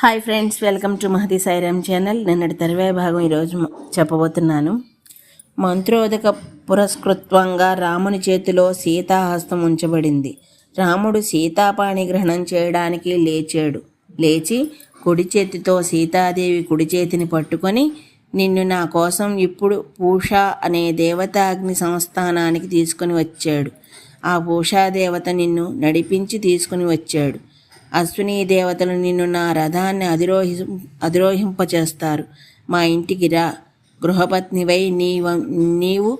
Hi friends welcome to Mahati Sairam channel. నిన్నటి తర్వాయి భాగం ఈరోజు చెప్పబోతున్నాను. మంత్రోదక పురస్కృత్వంగా రాముని చేతిలో సీతాహస్తం ఉంచబడింది. రాముడు సీతాపాణి గ్రహణం చేయడానికి లేచాడు. లేచి కుడి చేతితో సీతాదేవి కుడి చేతిని పట్టుకొని నిన్ను నా కోసం ఇప్పుడు పూష అనే దేవతాగ్ని సంస్థానానికి తీసుకుని వచ్చాడు. ఆ పూషాదేవత నిన్ను నడిపించి తీసుకుని వచ్చాడు. అశ్విని దేవతలు నిన్ను నా రథాన్ని అధిరోహి అధిరోహింపచేస్తారు. మా ఇంటికి రా. గృహపత్నివై నీ నీవు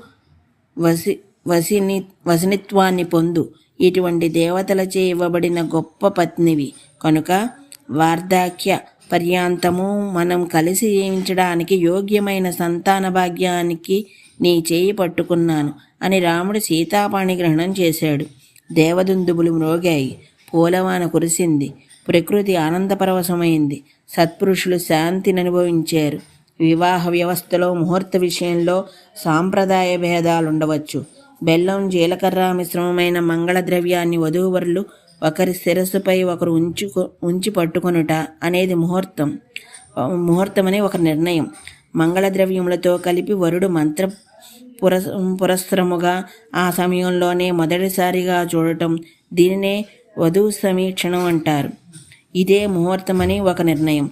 వసి వసిని వసనిత్వాన్ని పొందు. ఇటువంటి దేవతలచే ఇవ్వబడిన గొప్ప పత్నివి. కనుక వార్ధాక్య పర్యాంతము మనం కలిసి జీవించడానికి యోగ్యమైన సంతాన భాగ్యానికి నీ చేయి పట్టుకున్నాను అని రాముడు సీతాపాణి గ్రహణం చేశాడు. దేవదుందుబులు మ్రోగాయి. పూలవాన కురిసింది. ప్రకృతి ఆనందపరవశమైంది. సత్పురుషులు శాంతిని అనుభవించారు. వివాహ వ్యవస్థలో ముహూర్త విషయంలో సాంప్రదాయ భేదాలుండవచ్చు. బెల్లం జీలకర్ర మిశ్రమమైన మంగళ ద్రవ్యాన్ని వధూవరులు ఒకరి శిరస్సుపై ఒకరు ఉంచుకు ఉంచి పట్టుకొనుట అనేది ముహూర్తం. ముహూర్తమని ఒక నిర్ణయం. మంగళ ద్రవ్యములతో కలిపి వరుడు మంత్ర పురస్ పురస్రముగా ఆ సమయంలోనే మొదటిసారిగా చూడటం దీనినే వధువు సమీక్షణం అంటారు. ఇదే ముహూర్తమని ఒక నిర్ణయం.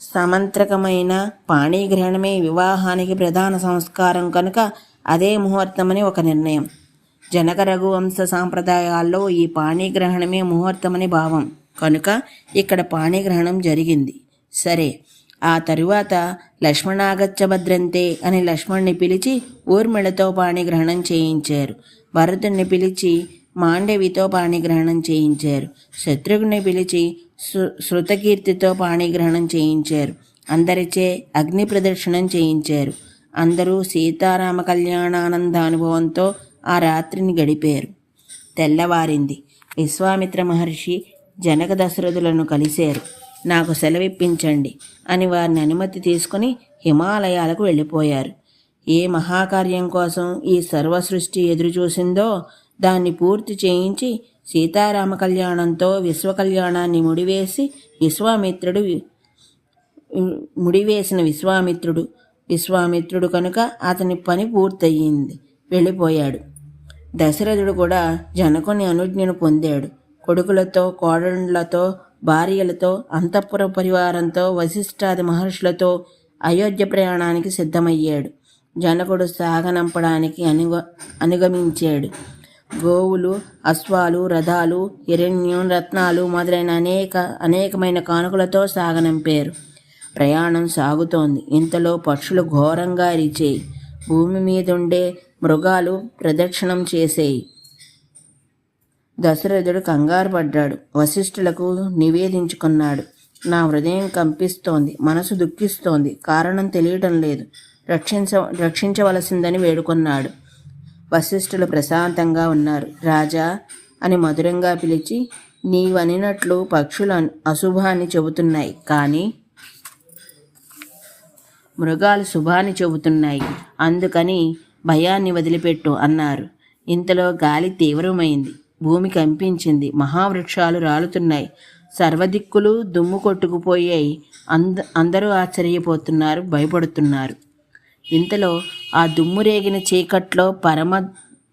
సమంత్రకమైన పాణిగ్రహణమే వివాహానికి ప్రధాన సంస్కారం కనుక అదే ముహూర్తమని ఒక నిర్ణయం. జనక రఘువంశ సాంప్రదాయాల్లో ఈ పాణిగ్రహణమే ముహూర్తమని భావం. కనుక ఇక్కడ పాణిగ్రహణం జరిగింది. సరే ఆ తరువాత లక్ష్మణాగచ్చ భద్రంతే అని లక్ష్మణ్ణి పిలిచి ఊర్మిళతో పాణిగ్రహణం చేయించారు. భరతుణ్ణి పిలిచి మాండవితో పాణిగ్రహణం చేయించారు. శత్రుఘ్ని పిలిచి శృ శృతకీర్తితో పాణిగ్రహణం చేయించారు. అందరిచే అగ్ని ప్రదర్శనం చేయించారు. అందరూ సీతారామ కళ్యాణానంద అనుభవంతో ఆ రాత్రిని గడిపారు. తెల్లవారింది. విశ్వామిత్ర మహర్షి జనక దశరథులను కలిశారు. నాకు సెలవిప్పించండి అని వారిని అనుమతి తీసుకుని హిమాలయాలకు వెళ్ళిపోయారు. ఏ మహాకార్యం కోసం ఈ సర్వ సృష్టి దాన్ని పూర్తి చేయించి సీతారామ కళ్యాణంతో విశ్వకళ్యాణాన్ని ముడివేసి విశ్వామిత్రుడు ముడివేసిన విశ్వామిత్రుడు. విశ్వామిత్రుడు కనుక అతని పని పూర్తయింది. వెళ్ళిపోయాడు. దశరథుడు కూడా జనకుని అనుజ్ఞను పొందాడు. కొడుకులతో కోడళ్ళతో భార్యలతో అంతఃపుర పరివారంతో వశిష్ఠాది మహర్షులతో అయోధ్య ప్రయాణానికి సిద్ధమయ్యాడు. జనకుడు సాగనంపడానికి అనుగ అనుగమించాడు. గోవులు అశ్వాలు రథాలు హిరణ్యం రత్నాలు మొదలైన అనేక అనేకమైన కానుకలతో సాగనంపారు ప్రయాణం సాగుతోంది. ఇంతలో పక్షులు ఘోరంగా అరిచేయి. భూమి మీదుండే మృగాలు ప్రదక్షిణం చేసేయి. దశరథుడు కంగారు పడ్డాడు. వశిష్ఠులకు నివేదించుకున్నాడు. నా హృదయం కంపిస్తోంది. మనసు దుఃఖిస్తోంది. కారణం తెలియటం లేదు. రక్షించ రక్షించవలసిందని వేడుకున్నాడు. వశిష్ఠులు ప్రశాంతంగా ఉన్నారు. రాజా అని మధురంగా పిలిచి నీవనినట్లు పక్షులు అశుభాన్ని చెబుతున్నాయి. కానీ మృగాలు శుభాన్ని చెబుతున్నాయి. అందుకని భయాన్ని వదిలిపెట్టు అన్నారు. ఇంతలో గాలి తీవ్రమైంది. భూమి కంపించింది. మహావృక్షాలు రాలుతున్నాయి. సర్వదిక్కులు దుమ్ము కొట్టుకుపోయాయి. అంద అందరూ ఆశ్చర్యపోతున్నారు భయపడుతున్నారు. ఇంతలో ఆ దుమ్మురేగిన చీకట్లో పరమ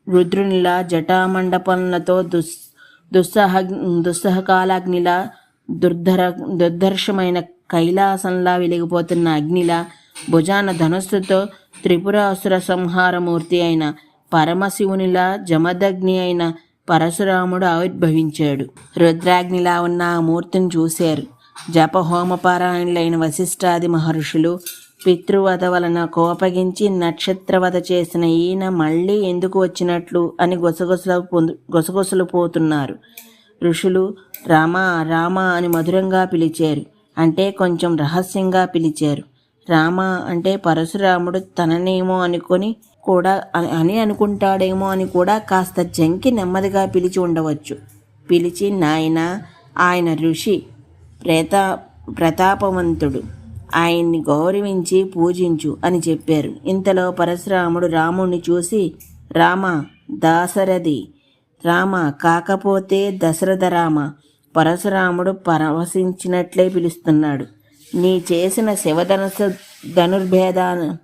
రుద్రునిలా జటామండపంలతో దుస్ దుస్సహ దుస్సహకాలాగ్నిలా దుర్ధర దుర్ధర్షమైన కైలాసంలా వెలిగిపోతున్న అగ్నిలా భుజాన ధనుస్సుతో త్రిపురాసుర సంహారమూర్తి అయిన పరమశివునిలా జమదగ్ని అయిన పరశురాముడు ఆవిర్భవించాడు. రుద్రాగ్నిలా ఉన్న ఆ మూర్తిని చూశారు. జప హోమపారాయణులైన వశిష్ఠాది మహర్షులు పితృవధ వలన కోపగించి నక్షత్రవధ చేసిన ఈయన మళ్ళీ ఎందుకు వచ్చినట్లు అని గొసగొసలు పొందు పోతున్నారు. ఋషులు రామా రామ అని మధురంగా పిలిచారు. అంటే కొంచెం రహస్యంగా పిలిచారు. రామ అంటే పరశురాముడు తననేమో అనుకొని కూడా అని- అని అనుకుంటాడేమో అని కూడా కాస్త జంకి నెమ్మదిగా పిలిచి ఉండవచ్చు. పిలిచి నాయన ఆయన ఋషి ప్రేత ప్రతాపవంతుడు. ఆయన్ని గౌరవించి పూజించు అని చెప్పారు. ఇంతలో పరశురాముడు రాముణ్ణి చూసి రామ దాశరథి రామ కాకపోతే దశరథ రామ పరశురాముడు పరవశించినట్లే పిలుస్తున్నాడు. నీ చేసిన శివధనసు ధనుర్భేదాన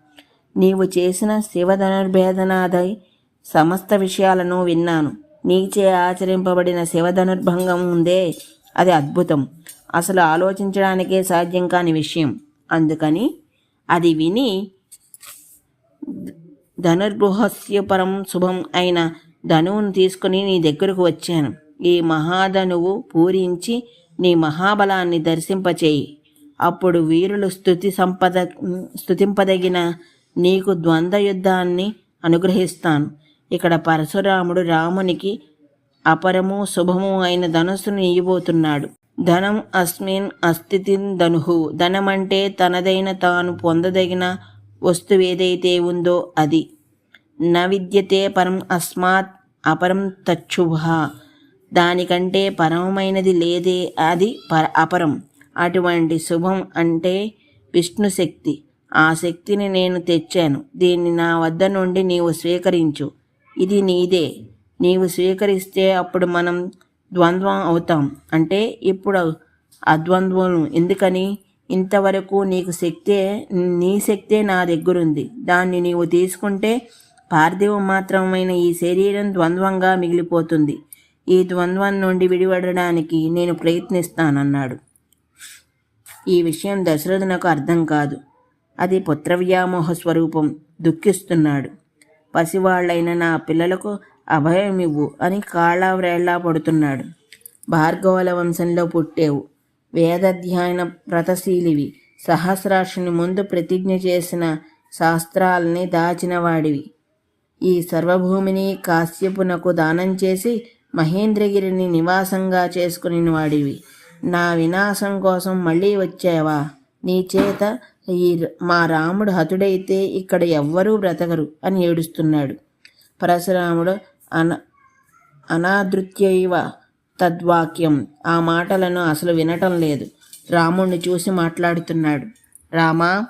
నీవు చేసిన శివధనుర్భేదనాదై సమస్త విషయాలను విన్నాను. నీచే ఆచరింపబడిన శివధనుర్భంగం ఉందే అది అద్భుతం. అసలు ఆలోచించడానికే సాధ్యం కాని విషయం. అందుకని అది విని ధనుర్గృహస్య పరం శుభం అయిన ధనువును తీసుకుని నీ దగ్గరకు వచ్చాను. ఈ మహాధనువు పూరించి నీ మహాబలాన్ని దర్శింపచేయి. అప్పుడు వీరులు స్థుతి సంపద స్థుతింపదగిన నీకు ద్వంద్వ యుద్ధాన్ని అనుగ్రహిస్తాను. ఇక్కడ పరశురాముడు రామునికి అపరము శుభము అయిన ధనుస్సును ఇయ్యబోతున్నాడు. ధనం అస్మిన్ అస్థితిన్ ధనుహు ధనమంటే తనదైన తాను పొందదగిన వస్తువు ఏదైతే ఉందో అది. న విద్యతే పరం అస్మాత్ అపరం తచ్చుభ దానికంటే పరమమైనది లేదే అది పర అపరం. అటువంటి శుభం అంటే విష్ణు శక్తి. ఆ శక్తిని నేను తెచ్చాను. దీన్ని నా వద్ద నుండి నీవు స్వీకరించు. ఇది నీదే. నీవు స్వీకరిస్తే అప్పుడు మనం ద్వంద్వం అవుతాం. అంటే ఇప్పుడు అద్వంద్వం ఎందుకని? ఇంతవరకు నీకు శక్తే నీ శక్తే నా దగ్గరుంది. దాన్ని నీవు తీసుకుంటే పార్థివం మాత్రమైన ఈ శరీరం ద్వంద్వంగా మిగిలిపోతుంది. ఈ ద్వంద్వం నుండి విడిపడడానికి నేను ప్రయత్నిస్తానన్నాడు. ఈ విషయం దశరథునకు అర్థం కాదు. అది పుత్రవ్యామోహ స్వరూపం దుఃఖిస్తున్నాడు. పసివాళ్ళైన నా పిల్లలకు అభయమివ్వు అని కాళ్ళ వ్రేళ్ళా పడుతున్నాడు. భార్గవల వంశంలో పుట్టేవు. వేదాధ్యయన వ్రతశీలివి. సహస్రాక్షుని ముందు ప్రతిజ్ఞ చేసిన శాస్త్రాలని దాచినవాడివి ఈ సర్వభూమిని కాశ్యపునకు దానం చేసి మహేంద్రగిరిని నివాసంగా చేసుకుని వాడివి. నా వినాశం కోసం మళ్ళీ వచ్చావా? నీ చేత ఈ మా రాముడు హతుడైతే ఇక్కడ ఎవ్వరూ బ్రతకరు అని ఏడుస్తున్నాడు. పరశురాముడు అన అనాదృత్యైవ తద్వాక్యం. ఆ మాటలను అసలు వినటం లేదు. రాముణ్ణి చూసి మాట్లాడుతున్నాడు. రామా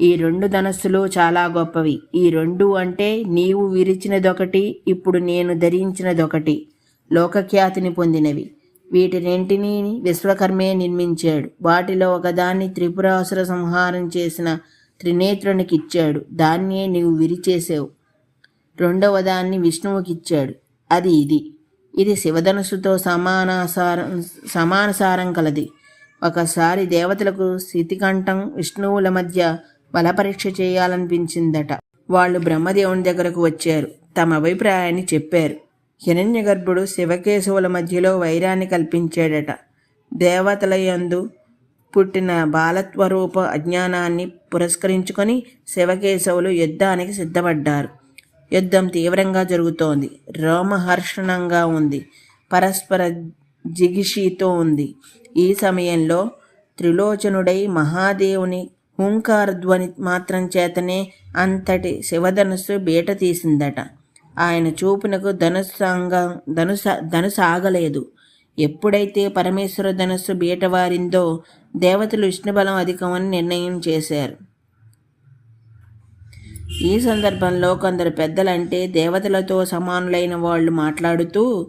ఈ రెండు ధనస్సులు చాలా గొప్పవి. ఈ రెండు అంటే నీవు విరిచినదొకటి ఇప్పుడు నేను ధరించినదొకటి. లోకఖ్యాతిని పొందినవి. వీటిరెంటిని విశ్వకర్మే నిర్మించాడు. వాటిలో ఒకదాన్ని త్రిపురాసుర సంహారం చేసిన త్రినేత్రునికి ఇచ్చాడు దాన్నే నీవు విరిచేసావు రెండవ దాన్ని విష్ణువుకిచ్చాడు. అది ఇది. ఇది శివధనుసుతో సమానాసారం సమానసారం కలది. ఒకసారి దేవతలకు స్థితికంఠం విష్ణువుల మధ్య బలపరీక్ష చేయాలనిపించిందట. వాళ్ళు బ్రహ్మదేవుని దగ్గరకు వచ్చారు. తమ అభిప్రాయాన్ని చెప్పారు. హిరణ్య గర్భుడు శివకేశవుల మధ్యలో వైరాన్ని కల్పించాడట. దేవతల యందు పుట్టిన బాలత్వరూప అజ్ఞానాన్ని పురస్కరించుకొని శివకేశవులు యుద్ధానికి సిద్ధపడ్డారు. యుద్ధం తీవ్రంగా జరుగుతోంది. రోమహర్షణంగా ఉంది. పరస్పర జిగిషితో ఉంది. ఈ సమయంలో త్రిలోచనుడై మహాదేవుని హూంకారధ్వని మాత్రం చేతనే అంతటి శివధనుస్సు బీట తీసిందట. ఆయన చూపునకు ధనుసాంగ ధనుస ధనుసాగలేదు ఎప్పుడైతే పరమేశ్వర ధనుస్సు బీటవారిందో దేవతలు విష్ణుబలం అధికమని నిర్ణయం చేశారు. ఈ సందర్భంలో కొందరు పెద్దలంటే దేవతలతో సమానులైన వాళ్ళు మాట్లాడుతూ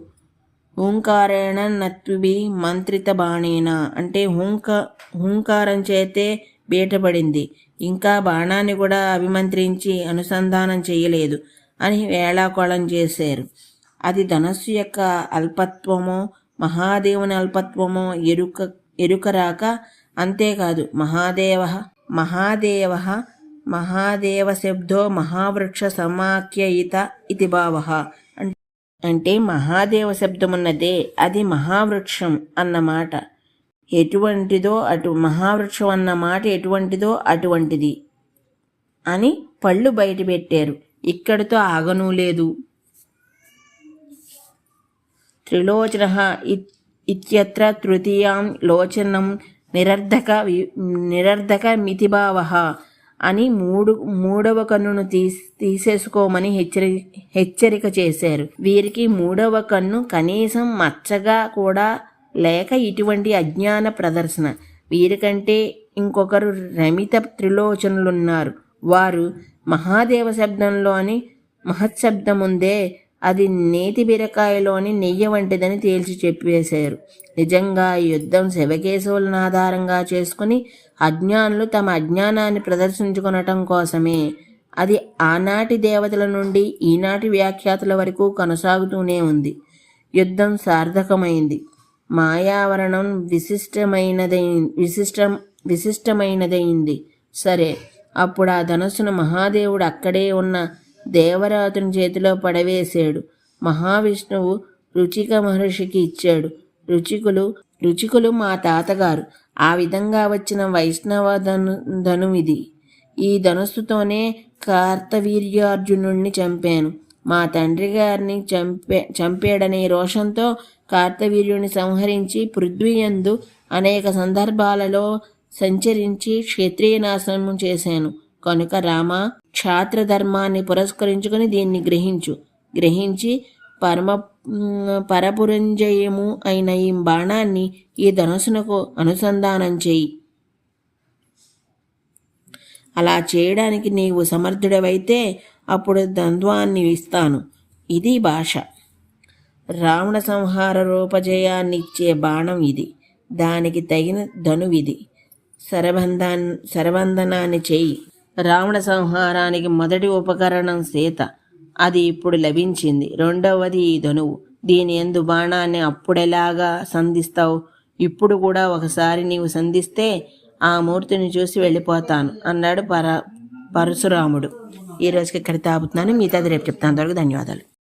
హూంకారేణ నత్వి మంత్రిత బాణేన అంటే హూంక హూంకారం చేతే బీటపడింది. ఇంకా బాణాన్ని కూడా అభిమంత్రించి అనుసంధానం చేయలేదు అని వేళాకోళం చేశారు. అది ధనస్సు యొక్క అల్పత్వమో మహాదేవుని అల్పత్వమో ఎరుక ఎరుకరాక అంతేకాదు. మహాదేవ మహాదేవ మహాదేవ శబ్దో మహావృక్ష సమాఖ్యయిత ఇది భావ. అంటే మహాదేవ శబ్దమున్నదే అది మహావృక్షం అన్నమాట ఎటువంటిదో అటు మహావృక్షం అన్న మాట ఎటువంటిదో అటువంటిది అని పళ్ళు బయటపెట్టారు ఇక్కడితో ఆగనూ లేదు. త్రిలోచన ఇత్యత్ర తృతీయాం లోచనం నిరర్ధక నిరర్ధక మితిభావ అని మూడు మూడవ కన్నును తీసి తీసేసుకోమని హెచ్చరి హెచ్చరిక చేశారు. వీరికి మూడవ కన్ను కనీసం మచ్చగా కూడా లేక ఇటువంటి అజ్ఞాన ప్రదర్శన. వీరికంటే ఇంకొకరు రమిత త్రిలోచనులున్నారు. వారు మహాదేవ శబ్దంలోని మహత్శబ్దముందే అది నేతి బీరకాయలోని నెయ్యి వంటిదని తేల్చి చెప్పేశారు. నిజంగా యుద్ధం శివకేశవులను ఆధారంగా చేసుకుని అజ్ఞానులు తమ అజ్ఞానాన్ని ప్రదర్శించుకొనటం కోసమే. అది ఆనాటి దేవతల నుండి ఈనాటి వ్యాఖ్యాతుల వరకు కొనసాగుతూనే ఉంది. యుద్ధం సార్థకమైంది. మాయావరణం విశిష్టమైనదై విశిష్టం విశిష్టమైనదైంది. సరే అప్పుడు ఆ ధనస్సును మహాదేవుడు అక్కడే ఉన్న దేవరాతుని చేతిలో పడవేశాడు. మహావిష్ణువు రుచిక మహర్షికి ఇచ్చాడు. రుచికులు రుచికులు మా తాతగారు. ఆ విధంగా వచ్చిన వైష్ణవ ధను ధనుమిది ఈ ధనుస్సుతోనే కార్తవీర్యార్జునుణ్ణి చంపాను. మా తండ్రి గారిని చంపే చంపాడనే రోషంతో కార్తవీర్యుని సంహరించి పృథ్వీయందు అనేక సందర్భాలలో సంచరించి క్షత్రియ నాశనం చేశాను. కనుక రామ క్షాత్ర ధర్మాన్ని పురస్కరించుకొని దీన్ని గ్రహించు. గ్రహించి పరమ పరపురంజయము అయిన ఈ బాణాన్ని ఈ ధనుసునకు అనుసంధానం చేయి. అలా చేయడానికి నీవు సమర్థుడవైతే అప్పుడు ద్వంద్వాన్ని ఇస్తాను. ఇది భాష. రావణ సంహార రూపజయాన్నిచ్చే బాణం ఇది. దానికి తగిన ధనువిది సరబంధాన్ శరబంధనాన్ని చేయి. రావణ సంహారానికి మొదటి ఉపకరణం సీత. అది ఇప్పుడు లభించింది. రెండవది ఈ ధనువు. దీని ఎందు బాణాన్ని అప్పుడెలాగా సంధిస్తావు? ఇప్పుడు కూడా ఒకసారి నీవు సంధిస్తే ఆ మూర్తిని చూసి వెళ్ళిపోతాను అన్నాడు పర పరశురాముడు. ఈరోజుకి ఇక్కడ తాపుతున్నాను మిగతాది రేపు చెప్తాను. త్వరగా ధన్యవాదాలు.